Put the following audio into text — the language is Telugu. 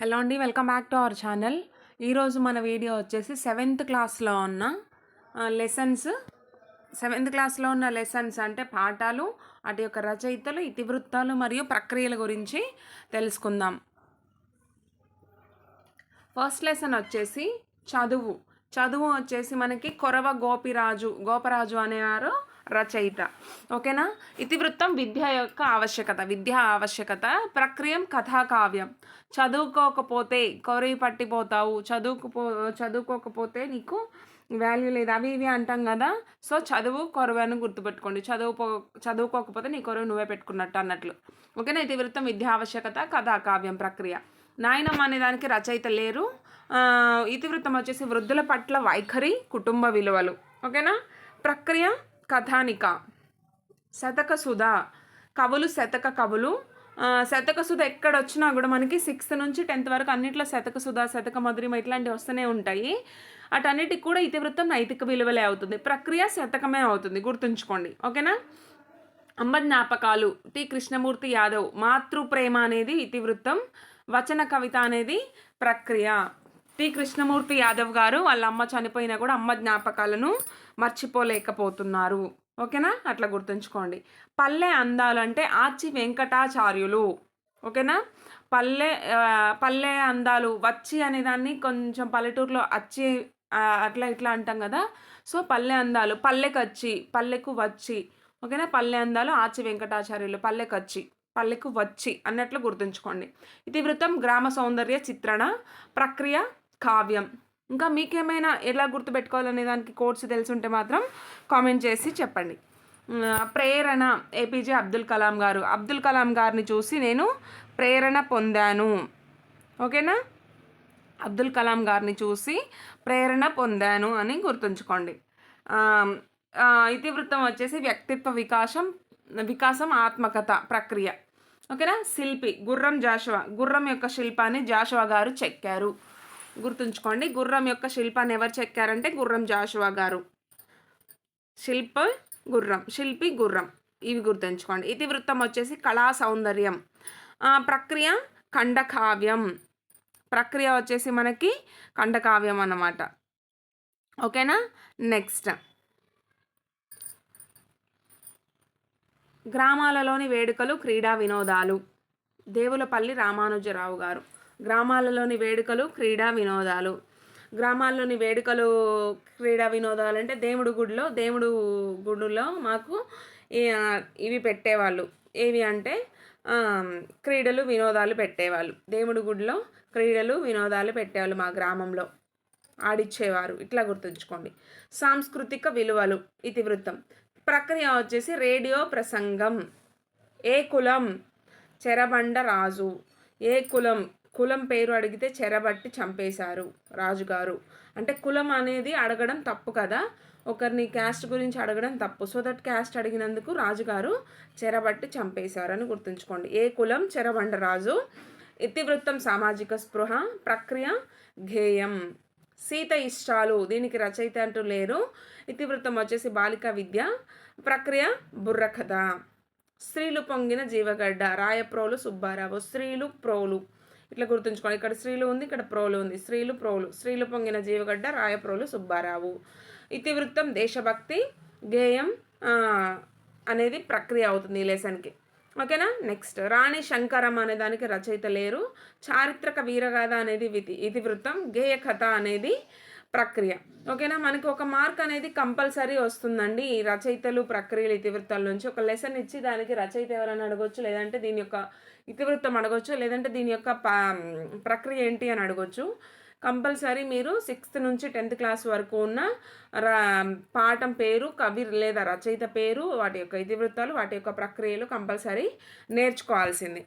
హలో అండి welcome back to our channel. ఈరోజు మన వీడియో వచ్చేసి సెవెంత్ క్లాస్లో ఉన్న లెసన్స్. సెవెంత్ క్లాస్లో ఉన్న లెసన్స్ అంటే పాఠాలు వాటి యొక్క రచయితలు ఇతివృత్తాలు మరియు ప్రక్రియల గురించి తెలుసుకుందాం. ఫస్ట్ లెసన్ వచ్చేసి చదువు. చదువు వచ్చేసి మనకి కొరవ గోపిరాజు గోపరాజు అనేవారు. రచయిత. ఓకేనా? ఇతివృత్తం విద్య యొక్క ఆవశ్యకత. విద్య ఆవశ్యకత ప్రక్రియం కథాకావ్యం. చదువుకోకపోతే కొరి పట్టిపోతావు. చదువుకుపో చదువుకోకపోతే నీకు వాల్యూ లేదు. అవి ఇవి అంటాం కదా? సో చదువు కొరవను గుర్తుపెట్టుకోండి. చదువుకో చదువుకోకపోతే నీ కొరవ నువ్వే పెట్టుకున్నట్టు అన్నట్లు. ఓకేనా? ఇతివృత్తం విద్యా ఆవశ్యకత కథాకావ్యం ప్రక్రియ. నాయనమ్మ అనే దానికి రచయిత లేరు. ఇతివృత్తం వచ్చేసి వృద్ధుల పట్ల వైఖరి కుటుంబ విలువలు. ఓకేనా? ప్రక్రియ కథానిక. శతక సుధ. కవులు శతక కవులు. శతక సుధ ఎక్కడ వచ్చినా కూడా మనకి సిక్స్త్ నుంచి టెన్త్ వరకు అన్నింటిలో శతక సుధ శతక మధురిమ ఇట్లాంటివి వస్తూనే ఉంటాయి. అటన్నిటికి కూడా ఇతివృత్తం నైతిక విలువలే అవుతుంది. ప్రక్రియ శతకమే అవుతుంది. గుర్తుంచుకోండి. ఓకేనా? అంబ జ్ఞాపకాలు. టి. కృష్ణమూర్తి యాదవ్. మాతృప్రేమ అనేది ఇతివృత్తం. వచన కవిత అనేది ప్రక్రియ. టి కృష్ణమూర్తి యాదవ్ గారు వాళ్ళ అమ్మ చనిపోయినా కూడా అమ్మ జ్ఞాపకాలను మర్చిపోలేకపోతున్నారు. ఓకేనా? అట్లా గుర్తుంచుకోండి. పల్లె అందాలు అంటే ఆచి వెంకటాచార్యులు. ఓకేనా? పల్లె పల్లె అందాలు వచ్చి అనే దాన్ని కొంచెం పల్లెటూరులో అచ్చి అట్లా ఇట్లా అంటాం కదా? సో పల్లె అందాలు పల్లెకు వచ్చి పల్లెకు వచ్చి. ఓకేనా? పల్లె అందాలు ఆచి వెంకటాచార్యులు పల్లెకు వచ్చి పల్లెకు వచ్చి అన్నట్లు గుర్తుంచుకోండి. ఇది వృత్తం గ్రామ సౌందర్య చిత్రణ ప్రక్రియ కావ్యం. ఇంకా మీకేమైనా ఎలా గుర్తుపెట్టుకోవాలనే దానికి కోర్స్ తెలుసుంటే మాత్రం కామెంట్ చేసి చెప్పండి. ప్రేరణ ఏపీజే అబ్దుల్ కలాం గారు. అబ్దుల్ కలాం గారిని చూసి నేను ప్రేరణ పొందాను. ఓకేనా? అబ్దుల్ కలాం గారిని చూసి ప్రేరణ పొందాను అని గుర్తుంచుకోండి. ఇతివృత్తం వచ్చేసి వ్యక్తిత్వ వికాసం వికాసం ఆత్మకథ ప్రక్రియ. ఓకేనా? శిల్పి గుర్రం జాషువా. గుర్రం యొక్క శిల్పాన్ని జాషువా గారు చెక్కారు. గుర్తుంచుకోండి. గుర్రం యొక్క శిల్పాన్ని ఎవరు చెక్కారంటే గుర్రం జాషువా గారు. శిల్ప గుర్రం శిల్పి గుర్రం. ఇవి గుర్తుంచుకోండి. ఇతివృత్తం వచ్చేసి కళా సౌందర్యం. ప్రక్రియ ఖండకావ్యం. ప్రక్రియ వచ్చేసి మనకి ఖండకావ్యం అన్నమాట. ఓకేనా? నెక్స్ట్. గ్రామాలలోని వేడుకలు క్రీడా వినోదాలు. దేవులపల్లి రామానుజరావు గారు. గ్రామాలలోని వేడుకలు క్రీడా వినోదాలు. గ్రామాల్లోని వేడుకలు క్రీడా వినోదాలు అంటే దేవుడు గుడిలో దేవుడు గుడిలో మాకు ఇవి పెట్టేవాళ్ళు. ఏవి అంటే క్రీడలు వినోదాలు పెట్టేవాళ్ళు. దేవుడి గుడిలో క్రీడలు వినోదాలు పెట్టేవాళ్ళు మా గ్రామంలో. ఆడిచ్చేవారు. ఇట్లా గుర్తుంచుకోండి. సాంస్కృతిక విలువలు ఇతివృత్తం. ప్రక్రియ వచ్చేసి రేడియో ప్రసంగం. ఏ కులం చెరబండ రాజు? ఏ కులం కులం పేరు అడిగితే చెరబట్టి చంపేశారు రాజుగారు. అంటే కులం అనేది అడగడం తప్పు కదా. ఒకరిని క్యాస్ట్ గురించి అడగడం తప్పు. సో దట్ క్యాస్ట్ అడిగినందుకు రాజుగారు చెరబట్టి చంపేశారని గుర్తుంచుకోండి. ఏ కులం? చెరబండ రాజు ఇతివృత్తం సామాజిక స్పృహ ప్రక్రియ ధ్యేయం. సీత ఇష్టాలు. దీనికి రచయిత అంటూ లేరు. ఇతివృత్తం వచ్చేసి బాలిక విద్య ప్రక్రియ బుర్రకథ స్త్రీలు పొంగిన జీవగడ్డ రాయప్రోలు సుబ్బారావు. స్త్రీలు ప్రోలు. ఇట్లా గుర్తుంచుకోవాలి ఇక్కడ స్త్రీలు ఉంది ఇక్కడ ప్రోలు ఉంది. స్త్రీలు ప్రోలు. స్త్రీలు పొంగిన జీవగడ్డ రాయప్రోలు సుబ్బారావు. ఇతివృత్తం దేశభక్తి గేయం అనేది ప్రక్రియ అవుతుంది ఈ లెసన్కి. ఓకేనా? నెక్స్ట్. రాణి శంకరం అనే దానికి రచయిత లేరు. చారిత్రక వీరగాథ అనేది ఇతివృత్తం. గేయ కథ అనేది ప్రక్రియ. ఓకేనా? మనకి ఒక మార్క్ అనేది కంపల్సరీ వస్తుందండి. ఈ రచయితలు ప్రక్రియలు ఇతివృత్తాల నుంచి ఒక లెసన్ ఇచ్చి దానికి రచయిత ఎవరైనా అడగొచ్చు లేదంటే దీని యొక్క ఇతివృత్తం అడగొచ్చు లేదంటే దీని యొక్క ప్రక్రియ ఏంటి అని అడగొచ్చు. కంపల్సరీ మీరు సిక్స్త్ నుంచి టెన్త్ క్లాస్ వరకు ఉన్న పాఠం పేరు కవి లేదా రచయిత పేరు వాటి యొక్క ఇతివృత్తాలు వాటి యొక్క ప్రక్రియలు కంపల్సరీ నేర్చుకోవాల్సింది.